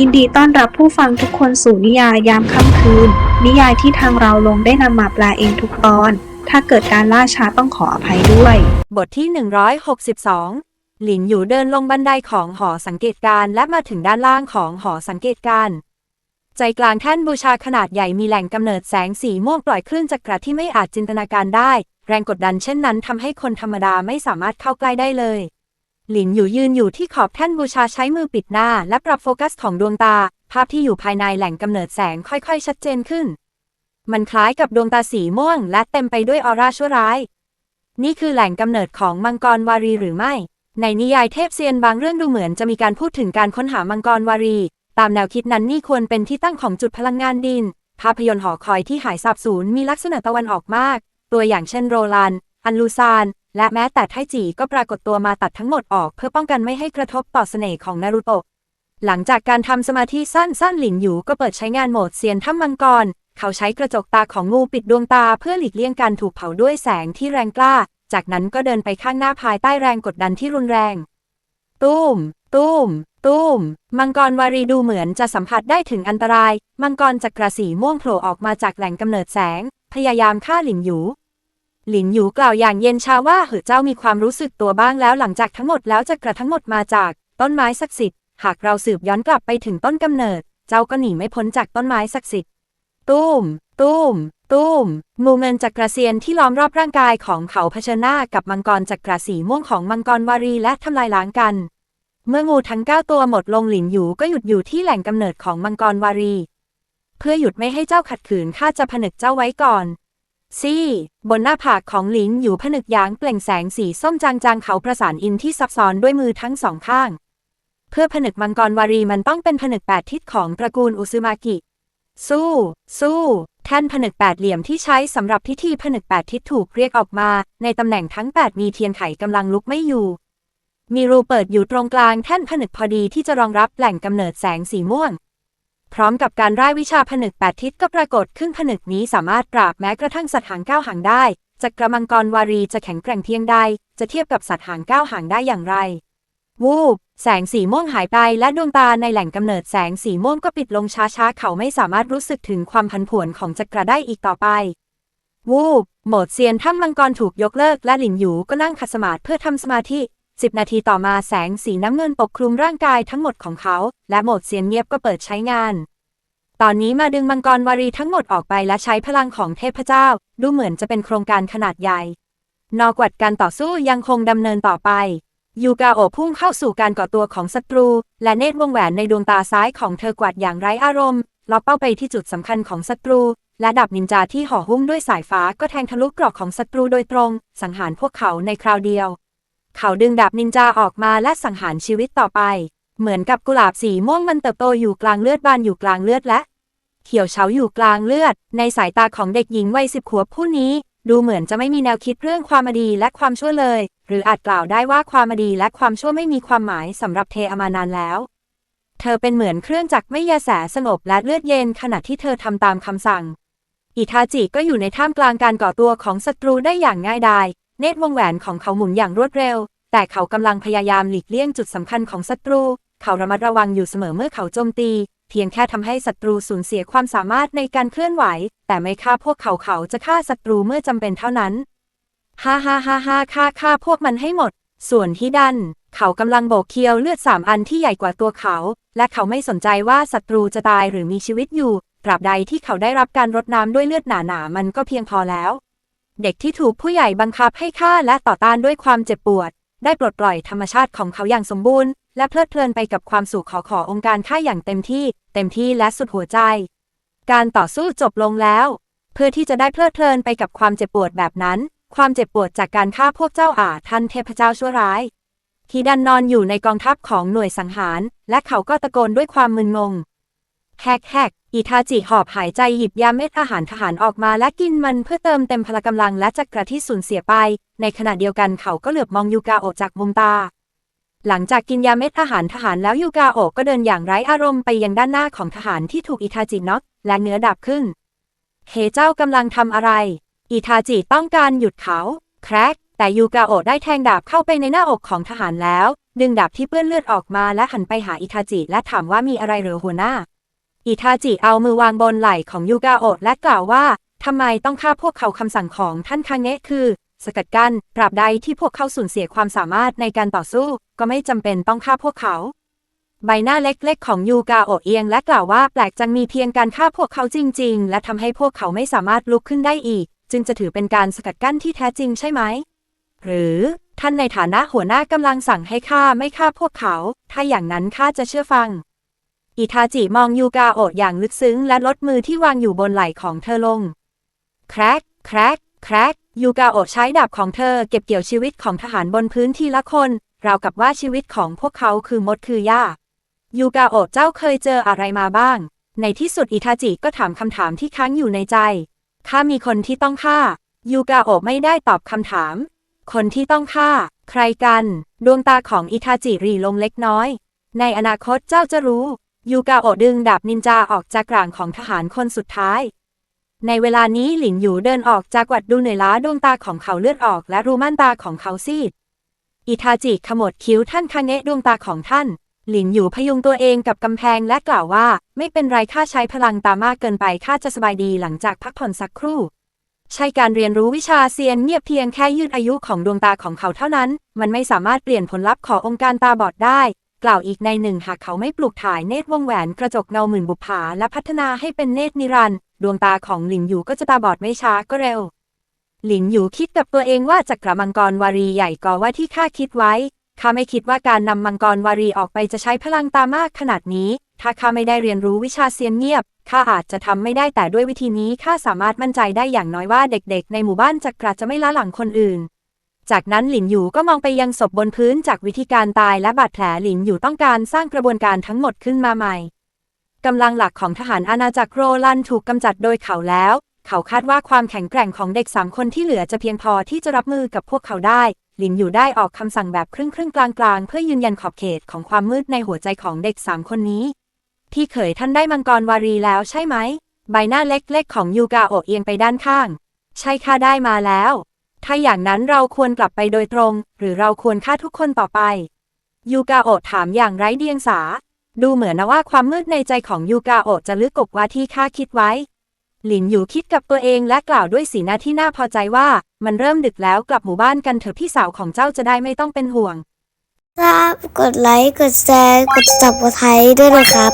ยินดีต้อนรับผู้ฟังทุกคนสู่นิยายยามค่ำคืน นิยายที่ทางเราลงได้นำมาแปลเองทุกตอน ถ้าเกิดการล่าช้าต้องขออภัยด้วย บทที่ 162 หลินอยู่เดินลงบันไดของหอสังเกตการและมาถึงด้านล่างของหอสังเกตการ ใจกลางแท่นบูชาขนาดใหญ่มีแหล่งกำเนิดแสงสีม่วงปล่อยคลื่นจักระที่ไม่อาจจินตนาการได้ แรงกดดันเช่นนั้นทำให้คนธรรมดาไม่สามารถเข้าใกล้ได้เลย หลินอยู่ยืนอยู่ที่ขอบแท่นบูชาใช้มือปิดหน้า และปรับโฟกัสของดวงตา ภาพที่อยู่ภายในแหล่งกำเนิดแสงค่อยๆ ชัดเจนขึ้น มันคล้ายกับดวงตาสีม่วง และเต็มไปด้วยออร่าชั่วร้าย นี่คือแหล่งกำเนิดของมังกรวารีหรือไม่ ในนิยายเทพเซียนบางเรื่องดูเหมือนจะมีการพูดถึงการค้นหามังกรวารี ตามแนวคิดนั้นนี่ควรเป็นที่ตั้งของจุดพลังงานดิน ภาพยนตร์หอคอยที่หายสาบสูญมีลักษณะตะวันออกมาก ตัวอย่างเช่นโรลัน อันลูซาน และแม้แต่ไทจีก็ปรากฏตัวมาตัดทั้งหมดออกเพื่อป้องกันไม่ให้กระทบต่อเสน่ห์ของนารูโตะหลังจากการทำสมาธิสั้นๆหลินหยูก็เปิดใช้งานโหมดเซียนถ้ำมังกร เขาใช้กระจกตาของงูปิดดวงตาเพื่อหลีกเลี่ยงการถูกเผาด้วยแสงที่แรงกล้า จากนั้นก็เดินไปข้างหน้าภายใต้แรงกดดันที่รุนแรง ตุ้ม ตุ้ม ตุ้ม มังกรวารีดูเหมือนจะสัมผัสได้ถึงอันตราย มังกรจักรสีม่วงโผล่ออกมาจากแหล่งกำเนิดแสง พยายามฆ่าหลินหยู หลินหยูกล่าวอย่างเย็นชาว่าเหอเจ้ามีความรู้สึกตัวบ้างแล้วหลังจากทั้งหมดแล้วจักระทั้งหมดมาจากต้นไม้ศักดิ์สิทธิ์ หากเราสืบย้อนกลับไปถึงต้นกำเนิด เจ้าก็หนีไม่พ้นจากต้นไม้ศักดิ์สิทธิ์ ตุ้ม ตุ้ม ตุ้มมูเงินจักรเซียนที่ล้อมรอบร่างกายของเขาเผชิญหน้ากับมังกรจักรสีม่วงของมังกรวารีและทำลายล้างกัน เมื่องูทั้งเก้าตัวหมดลงหลินหยูก็หยุดอยู่ที่แหล่งกำเนิดของมังกรวารี เพื่อหยุดไม่ให้เจ้าขัดขืนข้าจะผนึกเจ้าไว้ก่อน ซี่บนหน้าผากของหลินอยู่ผนึกหยางเปล่งแสงสีส้มจางๆเขาประสานอินที่ซับซ้อนด้วยมือทั้งสองข้าง เพื่อผนึกมังกรวารีมันต้องเป็นผนึกแปดทิศของตระกูลอุซึมากิ สู้ สู้แท่นผนึกแปดเหลี่ยมที่ใช้สำหรับพิธีผนึกแปดทิศถูกเรียกออกมา ในตำแหน่งทั้ง 8 มีเทียนไขกำลังลุกไม่อยู่ มีรูเปิดอยู่ตรงกลางแท่นผนึกพอดีที่จะรองรับแหล่งกำเนิดแสงสีม่วง พร้อมกับการร่ายวิชาผนึกแปดทิศก็ปรากฏขึ้นผนึกนี้สามารถปราบแม้กระทั่งสัตว์หางเก้าหางได้จักรมังกรวารีจะแข็งแกร่งเพียงใด จะเทียบกับสัตว์หางเก้าหางได้อย่างไร วูบ แสงสีม่วงหายไปและดวงตาในแหล่งกำเนิดแสงสีม่วงก็ปิดลงช้าๆ เขาไม่สามารถรู้สึกถึงความพันผวนของจักรได้อีกต่อไป วูบ โหมดเซียนถ้ำมังกรถูกยกเลิกและหลินหยูก็นั่งขัดสมาธิเพื่อทำสมาธิ 10นาทีต่อมาแสงสีน้ำเงินปกคลุมร่างกายทั้งหมดของเขา และโหมดเซียนเงียบก็เปิดใช้งาน ตอนนี้มาดึงมังกรวารีทั้งหมดออกไปและใช้พลังของเทพเจ้า ดูเหมือนจะเป็นโครงการขนาดใหญ่ นอกวัดการต่อสู้ยังคงดำเนินต่อไป ยูกาโอพุ่งเข้าสู่การก่อตัวของศัตรู และเนตรวงแหวนในดวงตาซ้ายของเธอกวาดอย่างไร้อารมณ์ล็อกเป้าไปที่จุดสำคัญของศัตรู และดับนินจาที่ห่อหุ้มด้วยสายฟ้าก็แทงทะลุกรอกของศัตรูโดยตรง สังหารพวกเขาในคราวเดียว เขาดึงดาบนินจาออกมาและสังหารชีวิตต่อไป เหมือนกับกุหลาบสีม่วงมันเติบโตอยู่กลางเลือดบานอยู่กลางเลือดและ เขียวเฉาอยู่กลางเลือด ในสายตาของเด็กหญิงวัยสิบขวบผู้นี้ ดูเหมือนจะไม่มีแนวคิดเรื่องความดีและความชั่วเลย หรืออาจกล่าวได้ว่าความดีและความชั่วไม่มีความหมายสำหรับเทอมานานแล้ว เธอเป็นเหมือนเครื่องจักรไม่ยาแสสงบและเลือดเย็นขณะที่เธอทำตามคำสั่งอิทาจิก็อยู่ในท่ามกลางการก่อตัวของศัตรูได้อย่างง่ายดาย เนตรวงแหวนของเขาหมุนอย่างรวดเร็ว แต่เขากำลังพยายามหลีกเลี่ยงจุดสำคัญของศัตรู เขาระมัดระวังอยู่เสมอเมื่อเขาโจมตี เพียงแค่ทำให้ศัตรูสูญเสียความสามารถในการเคลื่อนไหว แต่ไม่ฆ่าพวกเขาเขาจะฆ่าศัตรูเมื่อจำเป็นเท่านั้นฮ่าฮ่าฮ่าฮ่าฆ่าฆ่าพวกมันให้หมด ส่วนที่ดัน เขากำลังโบกเคียวเลือดสามอันที่ใหญ่กว่าตัวเขา และเขาไม่สนใจว่าศัตรูจะตายหรือมีชีวิตอยู่ตราบใดที่เขาได้รับการรดน้ำด้วยเลือดหนาๆมันก็เพียงพอแล้ว เด็กที่ถูกผู้ใหญ่บังคับให้ฆ่าและต่อต้านด้วยความเจ็บปวด ได้ปลดปล่อยธรรมชาติของเขาอย่างสมบูรณ์ และเพลิดเพลินไปกับความสุขขอขอองค์การฆ่าอย่างเต็มที่ เต็มที่และสุดหัวใจ การต่อสู้จบลงแล้ว เพื่อที่จะได้เพลิดเพลินไปกับความเจ็บปวดแบบนั้น ความเจ็บปวดจากการฆ่าพวกเจ้าอาท่านเทพเจ้าชั่วร้ายฮิดันนอนอยู่ในกองทัพของหน่วยสังหาร และเขาก็ตะโกนด้วยความมึนงงแฮกแฮก อิทาจิหอบหายใจหยิบยาเม็ดอาหารทหารออกมาและกินมันเพื่อเติมเต็มพละกำลังและจักระที่สูญเสียไป ในขณะเดียวกันเขาก็เหลือบมองยูกาโอะจากมุมตา หลังจากกินยาเม็ดอาหารทหารแล้วยูกาโอะก็เดินอย่างไร้อารมณ์ไปยังด้านหน้าของทหารที่ถูกอิทาจิน็อกและเนื้อดับขึ้น เฮเจ้ากำลังทำอะไร อิทาจิต้องการหยุดเขาแครกแต่ยูกาโอะได้แทงดาบเข้าไปในหน้าอกของทหารแล้ว ดึงดาบที่เปื้อนเลือดออกมาและหันไปหาอิทาจิและถามว่ามีอะไรหรือหัวหน้า อิทาจิเอามือวางบนไหล่ของยูกาโอะและกล่าวว่าทำไมต้องฆ่าพวกเขาคำสั่งของท่านคางเนะคือ สกัดกั้นตราบใดที่พวกเขาสูญเสียความสามารถในการต่อสู้ ก็ไม่จำเป็นต้องฆ่าพวกเขา ใบหน้าเล็กๆ ของยูกาโอะเอียงและกล่าวว่าแปลกจังมีเพียงการฆ่าพวกเขาจริง ๆ และทำให้พวกเขาไม่สามารถลุกขึ้นได้อีก จึงจะถือเป็นการสกัดกั้นที่แท้จริงใช่ไหม หรือท่านในฐานะหัวหน้ากำลังสั่งให้ข้าไม่ฆ่าพวกเขา ถ้าอย่างนั้นข้าจะเชื่อฟัง อิทาจิมองยูกาโอะอย่างลึกซึ้งและลดมือที่วางอยู่บนไหล่ของเธอลง แครก แครก แครก ยูกาโอะใช้ดาบของเธอเก็บเกี่ยวชีวิตของทหารบนพื้นทีละคน ราวกับว่าชีวิตของพวกเขาคือมดคือหญ้า ยูกาโอะเจ้าเคยเจออะไรมาบ้าง ในที่สุดอิทาจิก็ถามคำถามที่ค้างอยู่ในใจ ข้ามีคนที่ต้องฆ่า ยูกาโอะไม่ได้ตอบคำถาม คนที่ต้องฆ่า ใครกัน ดวงตาของอิทาจิรีลงเล็กน้อย ในอนาคตเจ้าจะรู้ ยูกาโอดึงดาบนินจาออกจากกลางของทหารคนสุดท้าย ในเวลานี้หลินหยูเดินออกจากวัดดูเหนื่อยล้าดวงตาของเขาเลือดออกและรูม่านตาของเขาซีด อิทาจิขมวดคิ้วท่านคาเนะดวงตาของท่าน หลินหยูพยุงตัวเองกับกำแพงและกล่าวว่า ไม่เป็นไรข้าใช้พลังตามากเกินไปข้าจะสบายดีหลังจากพักผ่อนสักครู่ ใช่การเรียนรู้วิชาเซียนเงียบเพียงแค่ยืดอายุของดวงตาของเขาเท่านั้น มันไม่สามารถเปลี่ยนผลลัพธ์ขององค์การตาบอดได้ กล่าวอีกในหนึ่งหากเขาไม่ปลูกถ่ายเนตรวงแหวนกระจกเงาหมื่นบุปผาและพัฒนาให้เป็นเนตรนิรันด์ดวงตาของหลินหยูก็จะตาบอดไม่ช้าก็เร็ว หลินหยูคิดกับตัวเองว่าจักรมังกรวารีใหญ่กว่าว่าที่ข้าคิดไว้ข้าไม่คิดว่าการนำมังกรวารีออกไปจะใช้พลังตามากขนาดนี้ ถ้าข้าไม่ได้เรียนรู้วิชาเซียนเงียบข้าอาจจะทำไม่ได้แต่ด้วยวิธีนี้ข้าสามารถมั่นใจได้อย่างน้อยว่าเด็กๆ ในหมู่บ้านจักรจะไม่ล้าหลังคนอื่น จากนั้นหลินหยูก็มองไปยังศพบนพื้นจากวิธีการตายและบาดแผลหลินหยูต้องการสร้างกระบวนการทั้งหมดขึ้นมาใหม่กำลังหลักของทหารอาณาจักรโรลันถูกกำจัดโดยเขาแล้ว เขาคาดว่าความแข็งแกร่งของเด็กสามคนที่เหลือจะเพียงพอที่จะรับมือกับพวกเขาได้ หลินอยู่ได้ออกคำสั่งแบบครึ่งครึ่งกลางกลางเพื่อยืนยันขอบเขตของความมืดในหัวใจของเด็กสามคนนี้ พี่เขยท่านได้มังกรวารีแล้วใช่ไหม ใบหน้าเล็กๆของยูกาโอเอียงไปด้านข้าง ใช่ข้าได้มาแล้ว ถ้าอย่างนั้นเราควรกลับไปโดยตรง หรือเราควรฆ่าทุกคนต่อไป ยูกาโอะถามอย่างไร้เดียงสา ดูเหมือนนะว่าความมืดในใจของยูกาโอะจะลึกกว่าที่ข้าคิดไว้ หลินอยู่คิดกับตัวเองและกล่าวด้วยสีหน้าที่น่าพอใจว่า มันเริ่มดึกแล้วกลับหมู่บ้านกันเถอะพี่สาวของเจ้าจะได้ไม่ต้องเป็นห่วง ครับ กดไลค์ กดแชร์ กด subscribe ด้วยนะครับ